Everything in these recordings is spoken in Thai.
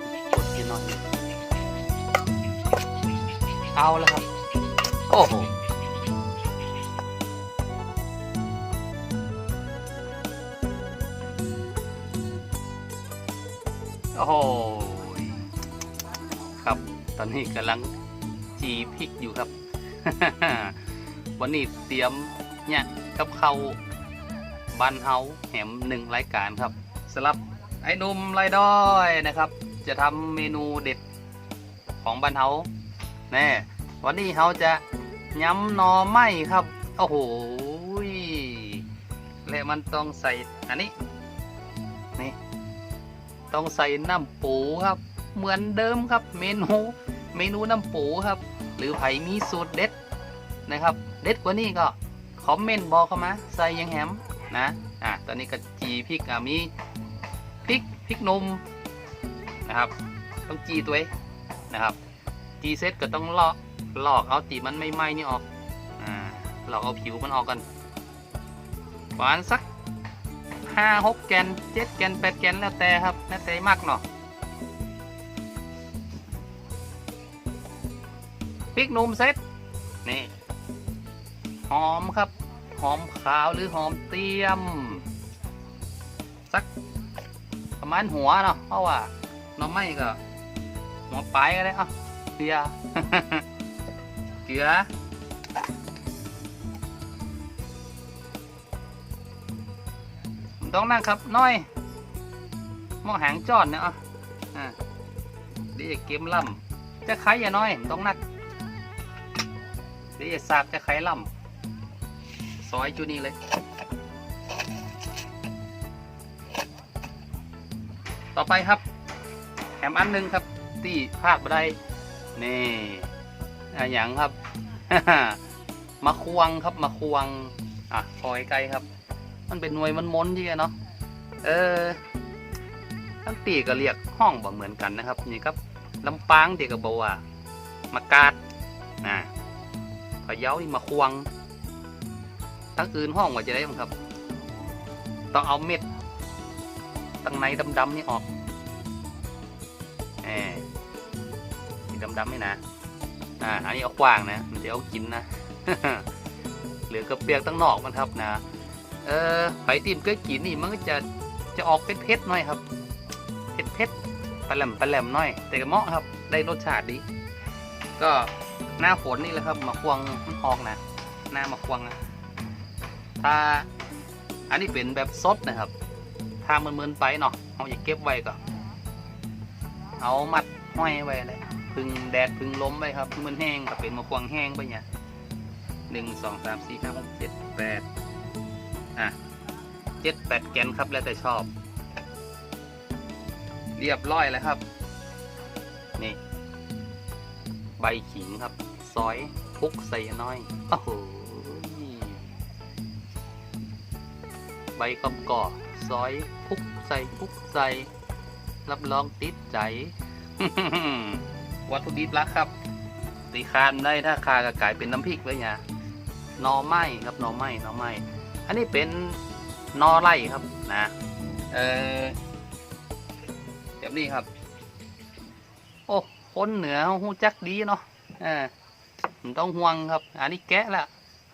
นกดกินหน่อย เอาแล้วครับ โอ้โหโอ้โหครับ ตอนนี้กำลังจีพริกอยู่ครับ วันนี้เตรียมเนี่ยกับเขาบ้านเฮาแหมหนึ่งรายการครับสำหรับไอ้หนุ่มไรด้อยนะครับ จะทำเมนูเด็ดของบ้านเฮาแน่วันนี้เขาจะย้ำหนอไม้ครับ โอ้โหและมันต้องใส่อันนี้ นี่ ต้องใส่น้ำปูครับ เหมือนเดิมครับ เมนูเมนูน้ำปูครับ หรือไผ่มีสูตรเด็ดนะครับ เด็ดกว่านี้ก็คอมเมนต์บอกเข้ามาใส่ยังแฮมนะอะตอนนี้ก็จีพริกอะมีพริกพริกหนม นะครับ ต้องจีตัวเองนะครับ จีเสร็จก็ต้องลอกลอกเอาตีมันไม่ไหม้นี่ออกอ่าลอกเอาผิวมันออกกันประมาณสักห้าหกแกนเจ็ดแกนแปดแกนแล้วแต่ครับแล้วแต่มากเนาะพริกหนุ่มเสร็จนี่หอมครับ หอมขาวหรือหอมเตี้ยม สักประมาณหัวเนาะเพราะว่า น้ำไม่ก็หัวปลายก็ได้อะเกลือเกลือต้องนั่งครับน้อยมองหางจอดเนี่ยอะอะเดี๋ยวเกมล่ำจะไขอย่าน้อยต้องนักเดี๋ยวสากจะไขล่ำซอยจุนี่เลยต่อไปครับ แถมอันหนึงครับ ที่พลาดไม่ได้นี่อะหยังครับ มาควงครับมาควง อะคอยไกลครับ มันเป็นหน่วยมันมนที่เนาะเออทั้งตีก็เรียกห้องบ่เหมือนกันนะครับ นี่ครับลำปางเด็กก็บอกว่ามากาดนะพะเยานี่มาควงทั้งอื่นห้องว่าจะได้บ้งครับ ต้องเอาเม็ดตั้งในดำๆนี่ออก มีดำๆนี่นะ อ่า อันนี้เอากว้างนะ มันจะเอากินนะ เหลือกระเปียกตั้งนอกมันครับนะ เออไผ่ติมเคยกินนี่มันก็จะจะออกเป็นเผ็ดหน่อยครับ เผ็ดเผ็ดปลาแหลมปลาแหลมหน่อย แต่ก็เหมาะครับ ได้รสชาติดี ก็หน้าฝนนี่แหละครับ มาควงมันออกนะ หน้ามาควงนะถ้าอันนี้เป็นแบบสดนะครับ ถ้ามันเมินไปเนาะเอาอย่าเก็บไว้ก็ เอามัดห้อยไว้เลยพึ่งแดดพึ่งลมไปครับพึ่งมันแห้งก็เป็นมะควงแห้งไปเนี่ยหนึ่งสองสามสี่ห้าหกเจ็ดแปดอะเจ็ดแปดแกนครับแล้วแต่ชอบ เรียบร้อยแล้วครับ นี่ ใบขิงครับ ซอยคลุกใส่น้อยโอ้โหใบกำกอซอยคลุกใส่คลุกใส่ รับรองติดใจวัตถุดิบลักครับตีคานได้ถ้าคาก็กลายเป็นน้ำพริกเลยเนี่ยนอไม้ครับนอไม้นอไม้อันนี้เป็นนอไร่ครับนะเออแบบนี้ครับ โอ้คนเหนือหูจักดีเนาะอ่ามันต้องห่วงครับ อันนี้แกะละ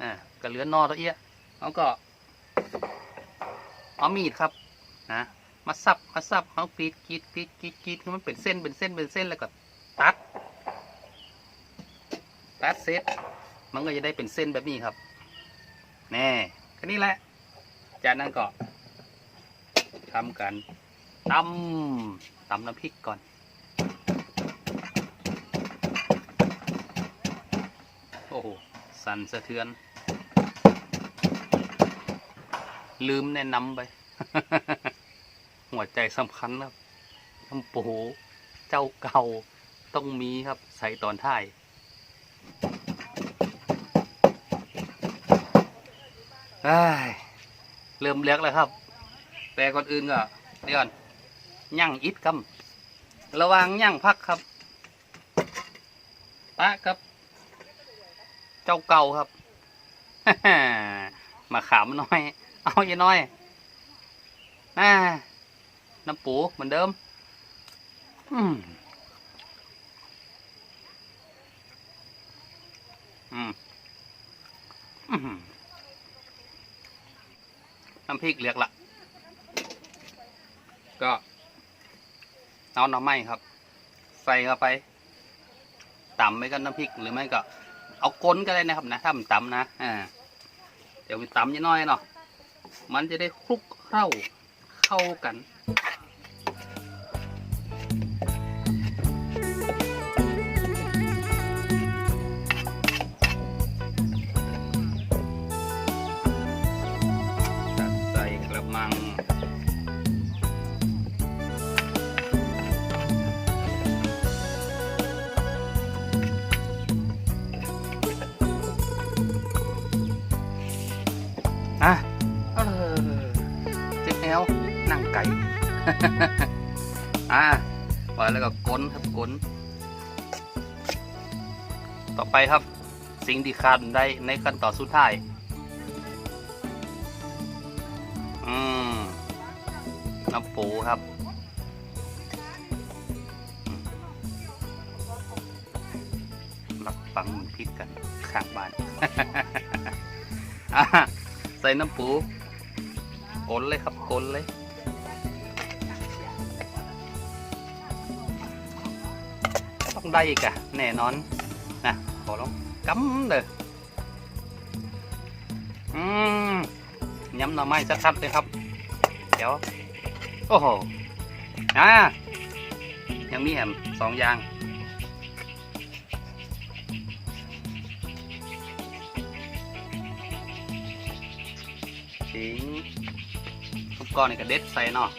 อ่าก็เหลือนอตัวเอี้ยเขาก็เอามีดครับนะ มาสับมาสับเอากรีดกรีดกรีดกรีดกรีดมันเป็นเส้นเป็นเส้นเป็นเส้นแล้วก็ตัด ตัดเสร็จมันก็จะได้เป็นเส้นแบบนี้ครับแน่แค่นี้แหละ จากนั้นก็ทำกันตำตำน้ำพริกก่อน โอ้โห สั่นสะเทือน ลืมแนะนำไป หัวใจสำคัญครับน้ำปูเจ้าเก่าต้องมีครับใส่ตอนท้ายเอ้ยเริ่มเลือกแล้วครับ แต่ก่อนอื่นก็เดี๋ยวก่อนย่างอิดครับระวังย่างพักครับปะครับ เจ้าเก่าครับมาขามน้อย เอาอย่าน้อยน่า น้ำปูเหมือนเดิมมอืมอืมอืมน้ำพริกเรียกละก็เอาหน่อไม้ครับ ใส่เข้าไปต่ำไปกับน้ำพริกหรือไม่ก็ เอาก้นก็ได้นะครับนะถ้ามันต่ำนะอ่าเดี๋ยวมันต่ำนิดหน้อยเนาะมันจะได้คลุกเข้าเข้ากัน ไก่ อะปล่อยแล้วก็ก้นครับก้นต่อไปครับ สิ่งที่ขาดได้ในขั้นตอนสุดท้าย อืมน้ำปูครับรับฟังมันพิษกันข้างบ้านอะใส่น้ำปูกลนเลยครับกลนเลย ได้อีกอะแน่นอนนะขอลองกำเลยอืมยำหน่อไม้ชัดๆเลยครับ เดี๋ยว โอ้โหอ่ายังมีแหมสองอย่างทิ้งทุกก้อนนี่ก็เด็ดใส่เนาะ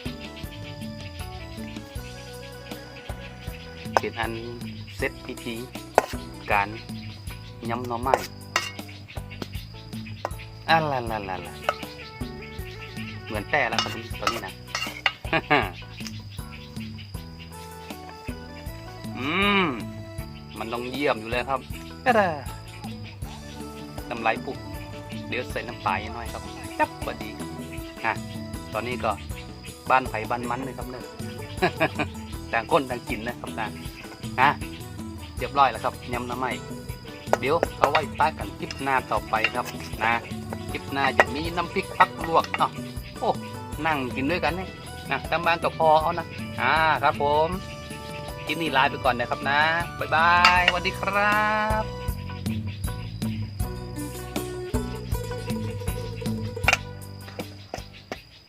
เป็นอัน เซตพิธี การยำหน่อไม้อะละละละละเหมือนแต่แล้วครับตอนนี้นะอืม มันต้องเยี่ยมอยู่เลยครับก็ได้น้ำลายปุ๊บเดี๋ยวใส่น้ำปลาอีกหน่อยครับ จับพอดีอะตอนนี้ก็บ้านไผ่บ้านมันเลยครับเนี่ยต่างคนต่างกินนะครับนะอะ เรียบร้อยแล้วครับยำน้ำไหม้เดี๋ยวเอาไว้ตากันคลิปหน้าต่อไปครับนะคลิปหน้าจะมีน้ำพริกพักลวกเนาะโอ้นั่งกินด้วยกันนี่นะตามบ้านกับพอเอานะอ่าครับผมคลิปนี้ลาไปก่อนนะครับนะบ๊ายบายสวัสดีครับ